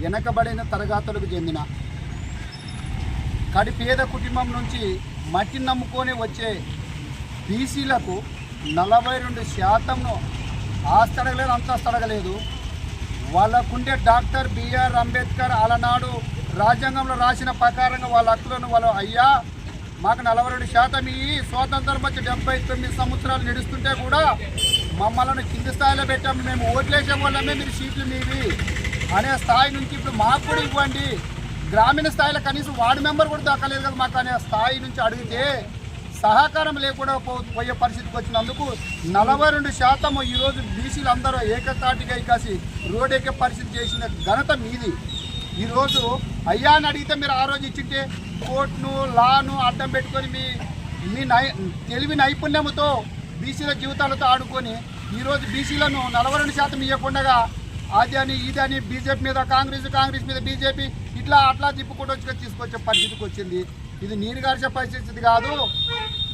వెనకబడిన తరగతులకు చెందిన. కడి పేద కుటుంబం నుంచి మట్టి నమ్ముకొని వచ్చే బీసీలకు నలభై రెండు శాతంను ఆస్తడగలేదు అంతస్తడగలేదు వాళ్ళకుండే డాక్టర్ బిఆర్ అంబేద్కర్ అలనాడు రాజ్యాంగంలో రాసిన ప్రకారంగా వాళ్ళ హక్కులను వాళ్ళు అయ్యా మాకు నలభై రెండు శాతం ఈ స్వాతంత్రం వచ్చి డెబ్బై తొమ్మిది సంవత్సరాలు నడుస్తుంటే కూడా మమ్మల్ని కింది స్థాయిలో పెట్టాము. మేము ఓట్లేసే వాళ్ళమే మీరు సీట్లు మీవి. అనే స్థాయి నుంచి ఇప్పుడు మాకు కూడా ఇవ్వండి. గ్రామీణ స్థాయిలో కనీసం వార్డు మెంబర్ కూడా దక్కలేదు కదా మాకు అనే స్థాయి నుంచి అడిగితే సహకారం లేకుండా పో- పోయే పరిస్థితికి వచ్చినందుకు నలభై రెండు శాతం ఈరోజు బీసీలు అందరూ ఏకతాటిగా కాసి రోడ్ ఎక్కే పరిస్థితి చేసిన ఘనత మీది. ఈరోజు అయ్యా అని అడిగితే మీరు ఆ రోజు ఇచ్చింటే కోర్టును లాను అడ్డం పెట్టుకొని మీ మీ నై తెలివి నైపుణ్యముతో బీసీల జీవితాలతో ఆడుకొని ఈరోజు బీసీలను నలభై రెండు శాతం ఇవ్వకుండా అది అని ఇది అని బీజేపీ మీద కాంగ్రెస్ కాంగ్రెస్ మీద బీజేపీ ఇట్లా అట్లా తిప్పుకుంటూ వచ్చి తీసుకొచ్చే పరిస్థితికి వచ్చింది. ఇది నీరు గార్చే పరిస్థితి కాదు.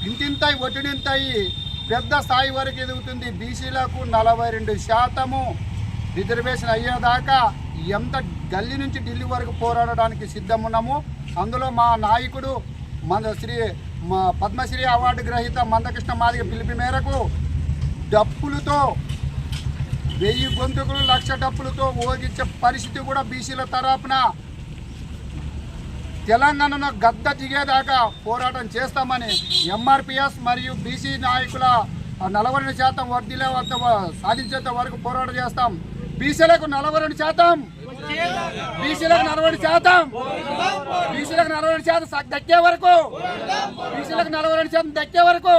ఇంతింతాయి ఒట్టినింతాయి పెద్ద స్థాయి వరకు ఎదుగుతుంది బీసీలకు నలభై రెండు శాతము రిజర్వేషన్ అయ్యేదాకా ఎంత గల్లీ నుంచి ఢిల్లీ వరకు పోరాడడానికి సిద్ధం ఉన్నాము అందులో మా నాయకుడు మన శ్రీ మా పద్మశ్రీ అవార్డు గ్రహీత మందకృష్ణ మాదిగ పిలుపు మేరకు డప్పులతో వెయ్యి గొంతుకులు లక్ష డప్పులతో ఓగించే పరిస్థితి కూడా బీసీల తరపున. తెలంగాణను గద్ద దిగేదాకా పోరాటం చేస్తామని ఎంఆర్పిఎస్ మరియు బీసీ నాయకుల నలభై రెండు శాతం వర్ధిలే వద్ద సాధించేంత వరకు పోరాటం చేస్తాం. బీసీలకు నలభై రెండు శాతం. బీసీలకు నలభై రెండు శాతం. బీసీలకు నలభై రెండు శాతం దక్కే వరకు. బీసీలకు నలభై రెండు శాతం దక్కే వరకు.